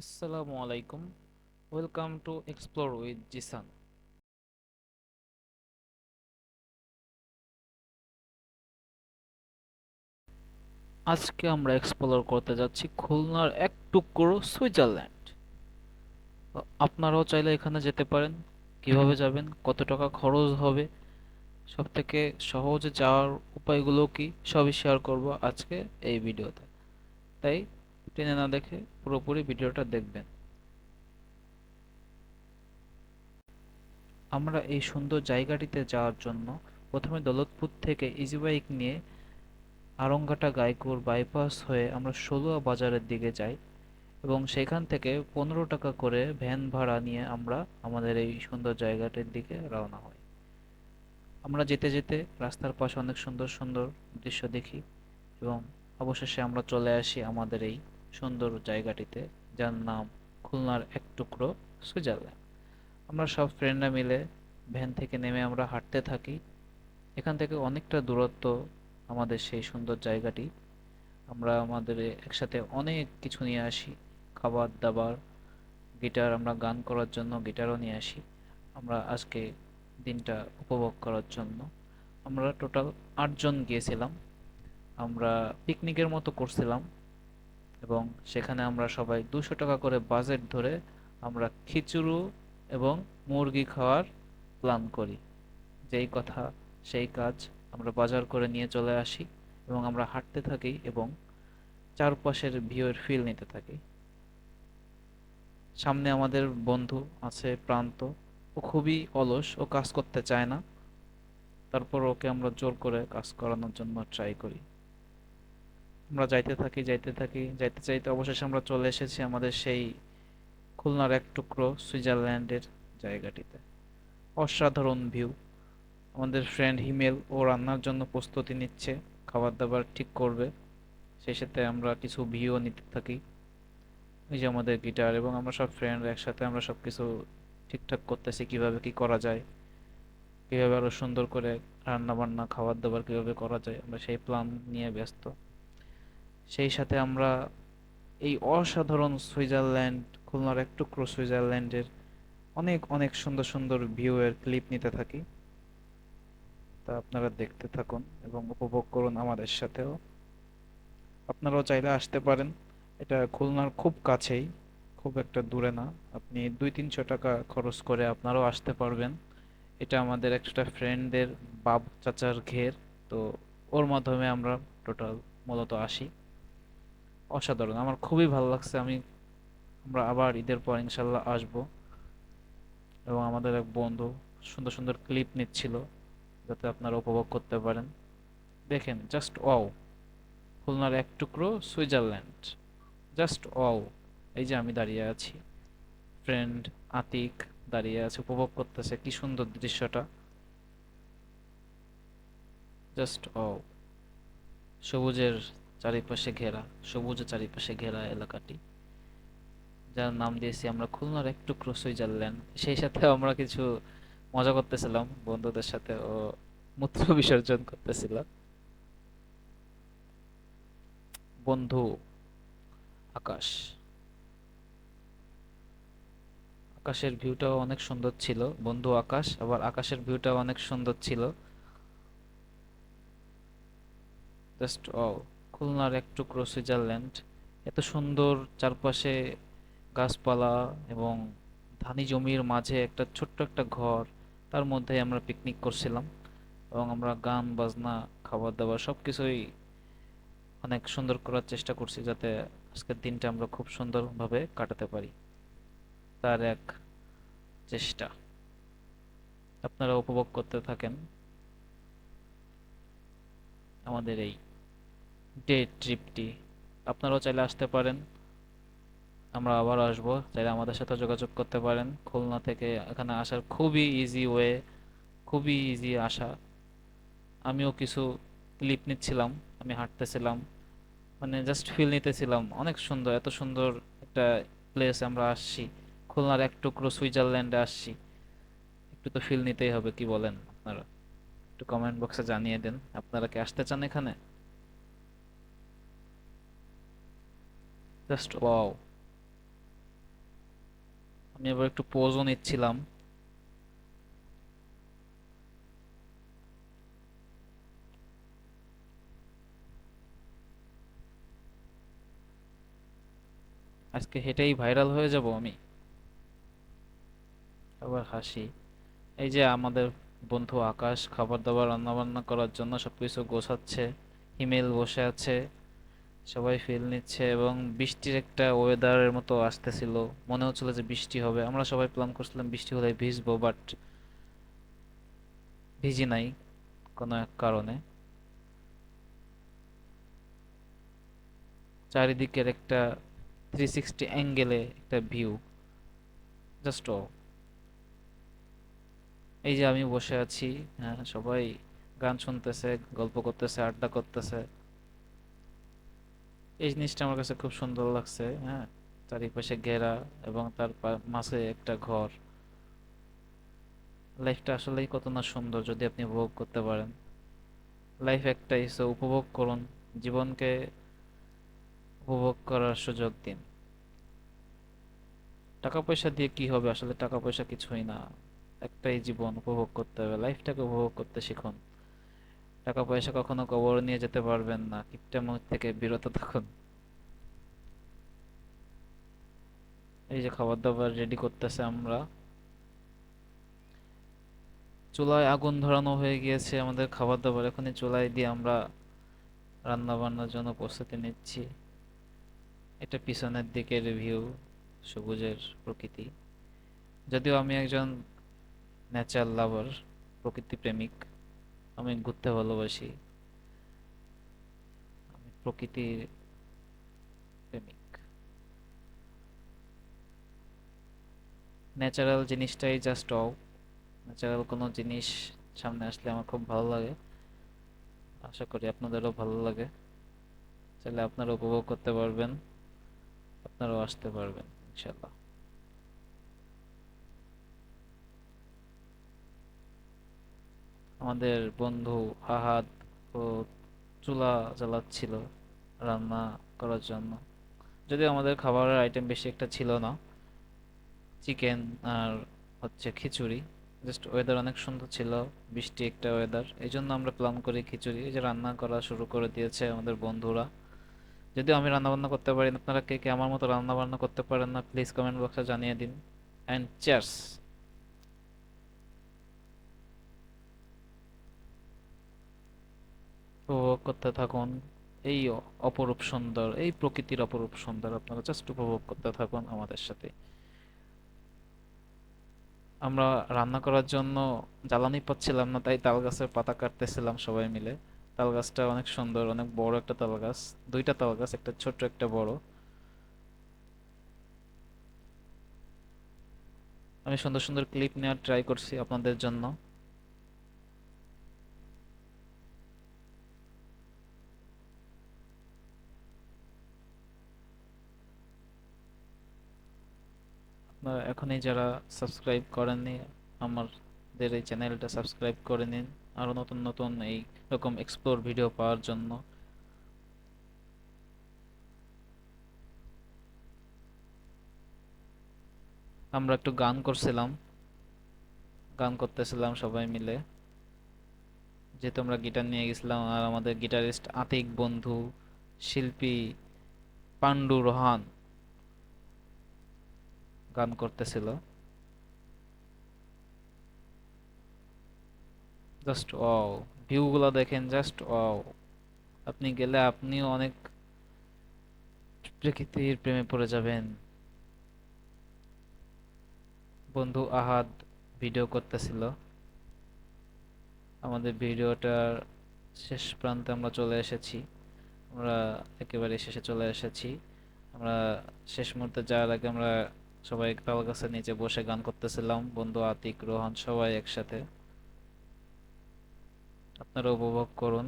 আসসালামু আলাইকুম। Welcome to explore with Jisan আজকে আমরা এক্সপ্লোর করতে যাচ্ছি খুলনার এক টুকরো সুইজারল্যান্ড। আপনারাও চাইলে এখানে যেতে পারেন। কীভাবে যাবেন? কত টাকা খরচ হবে? সব থেকে সহজে যাওয়ার উপায়গুলো কি? সবই শেয়ার করব আজকে এই ভিডিওতে। তাই টেনে না দেখে পুরোপুরি ভিডিওটা দেখবেন। আমরা এই সুন্দর জায়গাটিতে যাওয়ার জন্য প্রথমে দৌলতপুর থেকে ইজি বাইক নিয়ে আরঙ্গাটা গাইকুর বাইপাস হয়ে আমরা ষোলোয়া বাজারের দিকে যাই এবং সেখান থেকে পনেরো টাকা করে ভ্যান ভাড়া নিয়ে আমরা আমাদের এই সুন্দর জায়গাটির দিকে রওনা হই। আমরা যেতে যেতে রাস্তার পাশে অনেক সুন্দর সুন্দর দৃশ্য দেখি এবং অবশেষে আমরা চলে আসি আমাদের এই সুন্দর জায়গাটিতে, যার নাম খুলনার এক টুকরো সুইজারল্যান্ড আমরা সব ফ্রেন্ডরা মিলে ভ্যান থেকে নেমে আমরা হাঁটতে থাকি। এখান থেকে অনেকটা দূরত্ব আমাদের সেই সুন্দর জায়গাটি। আমরা আমাদের একসাথে অনেক কিছু নিয়ে আসি। খাবার দাবার গিটার আমরা গান করার জন্য গিটারও নিয়ে আসি। আমরা আজকে দিনটা উপভোগ করার জন্য। আমরা টোটাল আটজন গিয়েছিলাম। আমরা পিকনিকের মতো করছিলাম। এবং সেখানে আমরা সবাই দুশো টাকা করে বাজেট ধরে আমরা খিচুড়ি এবং মুরগি খাওয়ার প্ল্যান করি। যেই কথা, সেই কাজ আমরা বাজার করে নিয়ে চলে আসি এবং আমরা হাঁটতে থাকি এবং চারপাশের ভিউয়ের ফিল নিতে থাকি। সামনে আমাদের বন্ধু আছে প্রান্ত, ও খুবই অলস, ও কাজ করতে চায় না। তারপর ওকে আমরা জোর করে কাজ করানোর জন্য ট্রাই করি। আমরা যাইতে থাকি যাইতে থাকি, যাইতে চাইতে অবশেষে আমরা চলে এসেছি আমাদের সেই খুলনার এক টুকরো সুইজারল্যান্ডের জায়গাটিতে। অসাধারণ ভিউ আমাদের ফ্রেন্ড হিমেল ও রান্নার জন্য প্রস্তুতি নিচ্ছে খাবার দাবার ঠিক করবে। সেই সাথে আমরা কিছু ভিউ নিতে থাকি। এই যে আমাদের গিটার এবং আমরা সব ফ্রেন্ড একসাথে আমরা সব কিছু ঠিকঠাক করতেছি, কীভাবে কি করা যায়, কীভাবে আরও সুন্দর করে রান্না বান্না খাবার দাবার কীভাবে করা যায়, আমরা সেই প্ল্যান নিয়ে ব্যস্ত। সেই সাথে আমরা এই অসাধারণ সুইজারল্যান্ড, খুলনার এক টুকরো সুইজারল্যান্ডের অনেক অনেক সুন্দর সুন্দর ভিউ এর ক্লিপ নিতে থাকি। তা আপনারা দেখতে থাকুন এবং উপভোগ করুন আমাদের সাথেও। আপনারাও চাইলে আসতে পারেন। এটা খুলনার খুব কাছেই, খুব একটা দূরে না। আপনি দুই তিনশো টাকা খরচ করে আপনারাও আসতে পারবেন। এটা আমাদের একটা ফ্রেন্ডদের বাপ চাচার ঘের। তো ওর মাধ্যমে আমরা টোটাল মূলত আসি। অসাধারণ। আমার খুবই ভালো লাগছে। আমি, আমরা আবার ঈদের পর ইনশাল্লাহ আসব। এবং আমাদের এক বন্ধু সুন্দর সুন্দর ক্লিপ নিচ্ছিল, যাতে আপনারা উপভোগ করতে পারেন। দেখেন জাস্ট ওয়াও খুলনার এক টুকরো সুইজারল্যান্ড। জাস্ট ওয়াও এই যে আমি দাঁড়িয়ে আছি। ফ্রেন্ড আতিক দাঁড়িয়ে আছে, উপভোগ করতেছে। কি সুন্দর দৃশ্যটা। জাস্ট ওয়াও সবুজের চারিপাশে ঘেরা, সবুজে চারিপাশে ঘেরা এলাকাটি। যার নাম দিয়েছি আমরা খুলনার এক টুকরো সুইজারল্যান্ড। সেই সাথে আমরা কিছু মজা করতেছিলাম, বন্ধুদের সাথে ও মূত্র বিসর্জন করতেছিল বন্ধু আকাশ। আকাশের ভিউটাও অনেক সুন্দর ছিল। বন্ধু আকাশ, আবার আকাশের ভিউটাও অনেক সুন্দর ছিল। জাস্ট ও খুলনার এক টুকরো সুইজারল্যান্ড। এত সুন্দর চারপাশে গাছপালা এবং ধানি জমির মাঝে একটা ছোট্ট একটা ঘর, তার মধ্যে আমরা পিকনিক করছিলাম এবং আমরা গান, বাজনা খাবার দাবার সব কিছুই অনেক সুন্দর করার চেষ্টা করছি যাতে আজকের দিনটা আমরা খুব সুন্দরভাবে কাটাতে পারি। তার এক চেষ্টা। আপনারা উপভোগ করতে থাকেন আমাদের এই ডে ট্রিপটি আপনারাও চাইলে আসতে পারেন। আমরা আবার আসব। চাইলে আমাদের সাথে যোগাযোগ করতে পারেন। খুলনা থেকে এখানে আসার খুবই ইজি ওয়ে খুবই ইজি আসা আমিও কিছু ক্লিপ নিচ্ছিলাম। আমি হাঁটতেছিলাম। মানে জাস্ট ফিল নিতেছিলাম। অনেক সুন্দর, এত সুন্দর একটা প্লেস আমরা আসছি। খুলনার এক টুকরো সুইজারল্যান্ডে আসছি। একটু তো ফিল নিতেই হবে, কি বলেন আপনারা? একটু কমেন্ট বক্সে জানিয়ে দেন। আপনারা কি আসতে চান এখানে? জাস্ট ওয়াও আমি আবার একটু পোজও নিচ্ছিলাম। আজকে হেঁটেই ভাইরাল হয়ে যাব আমি। আবার হাসি। এই যে আমাদের বন্ধু আকাশ, খাবার দাবার রান্না বান্না করার জন্য সবকিছু গোছাচ্ছে হিমেল বসে আছে। সবাই ফিল নিচ্ছে এবং বৃষ্টির একটা ওয়েদারের মতো আসতেছিল। মনে হচ্ছিল যে বৃষ্টি হবে। আমরা সবাই প্ল্যান করছিলাম বৃষ্টি হলে ভিজবো বাট ভিজি নাই কোনো এক কারণে। চারিদিকের একটা থ্রি সিক্সটি অ্যাঙ্গেলে একটা ভিউ জাস্ট এই যে আমি বসে আছি হ্যাঁ সবাই গান শুনতেছে, গল্প করতেছে, আড্ডা করতেছে। এই জিনিসটা আমার কাছে খুব সুন্দর লাগছে হ্যাঁ? চারিপাশে ঘেরা এবং তার মাঝে একটা ঘর। লাইফটা আসলেই কত না সুন্দর যদি আপনি উপভোগ করতে পারেন। লাইফ একটাই সো উপভোগ করুন। জীবনকে উপভোগ করার সুযোগ দিন। টাকা পয়সা দিয়ে কি হবে? আসলে টাকা পয়সা কিছুই না। একটাই জীবন, উপভোগ করতে হবে। লাইফটাকে উপভোগ করতে শিখুন। টাকা পয়সা কখনো কবর নিয়ে যেতে পারবেন না। কিপটামি থেকে বিরত থাকুন। এই যে খাবার দাবার রেডি করতেছে আমরা। চুলায় আগুন ধরানো হয়ে গিয়েছে আমাদের খাবার দাবার এখনই চুলায় দিয়ে আমরা রান্না বান্নার জন্য প্রস্তুতি নিচ্ছি। এটা পিছনের দিকের ভিউ সবুজের প্রকৃতি। যদিও আমি একজন নেচার লাভার প্রকৃতি প্রেমিক। আমি ঘুরতে ভালোবাসি। আমি প্রকৃতির প্রেমিক। ন্যাচারাল জিনিসটাই জাস্ট অও ন্যাচারাল কোনো জিনিস সামনে আসলে আমার খুব ভালো লাগে। আশা করি আপনাদেরও ভালো লাগে। চাইলে আপনারা উপভোগ করতে পারবেন। আপনারাও আসতে পারবেন ইনশাল্লাহ আমাদের বন্ধু আহাদ ও চুলা জ্বালাচ্ছিল রান্না করার জন্য। যদিও আমাদের খাবারের আইটেম বেশি একটা ছিল না। চিকেন আর হচ্ছে খিচুড়ি। জাস্ট ওয়েদার অনেক সুন্দর ছিল, বৃষ্টি একটা ওয়েদার এই জন্য আমরা প্ল্যান করি খিচুড়ি। এই যে রান্না করা শুরু করে দিয়েছে আমাদের বন্ধুরা। যদিও আমি রান্নাবান্না করতে পারি আপনারা কে কে আমার মতো রান্নাবান্না করতে পারেন না প্লিজ কমেন্ট বক্সে জানিয়ে দিন। অ্যান্ড চেয়ার্স উপভোগ করতে থাকুন। এই অপরূপ সুন্দর, এই প্রকৃতির অপরূপ সুন্দর আপনারা জাস্ট উপভোগ করতে থাকুন আমাদের সাথে। আমরা রান্না করার জন্য জ্বালানি পাচ্ছিলাম না, তাই তাল গাছের পাতা কাটতেছিলাম সবাই মিলে। তাল গাছটা অনেক সুন্দর, অনেক বড় একটা তাল গাছ দুইটা তাল গাছ একটা ছোট একটা বড়। আমি সুন্দর সুন্দর ক্লিপ নেওয়ার ট্রাই করছি আপনাদের জন্য আপনারা এখনই যারা সাবস্ক্রাইব করেননি, আমাদের এই চ্যানেলটা সাবস্ক্রাইব করে নিন। আরও নতুন নতুন এই রকম এক্সপ্লোর ভিডিও পাওয়ার জন্য। আমরা একটু গান করছিলাম। গান করতেছিলাম সবাই মিলে। যেহেতু আমরা গিটার নিয়ে গেছিলাম, আর আমাদের গিটারিস্ট আতিক বন্ধু, শিল্পী পান্ডু রোহান। গান করতেছিল। জাস্ট ওয়াও ভিউগুলো দেখেন জাস্ট ওয়াও আপনি গেলে আপনিও অনেক প্রকৃতির প্রেমে পড়ে যাবেন। বন্ধু আহাদ ভিডিও করতেছিল। আমাদের ভিডিওটার শেষ প্রান্তে আমরা চলে এসেছি। আমরা একেবারে শেষে চলে এসেছি। আমরা শেষ মুহূর্তে যাওয়ার আগে আমরা সবাই তাল গাছের নিচে বসে গান করতেছিলাম। বন্ধু আতিক, রোহন সবাই একসাথে। আপনারা উপভোগ করুন।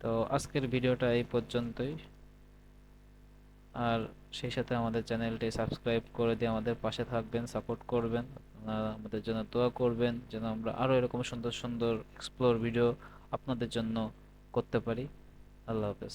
তো আজকের ভিডিওটা এই পর্যন্তই। আর সেই সাথে আমাদের চ্যানেলটি সাবস্ক্রাইব করে দিয়ে আমাদের পাশে থাকবেন, সাপোর্ট করবেন। আমাদের জন্য দোয়া করবেন, যেন আমরা আরও এরকম সুন্দর সুন্দর এক্সপ্লোর ভিডিও আপনাদের জন্য করতে পারি। আল্লাহ হাফেজ।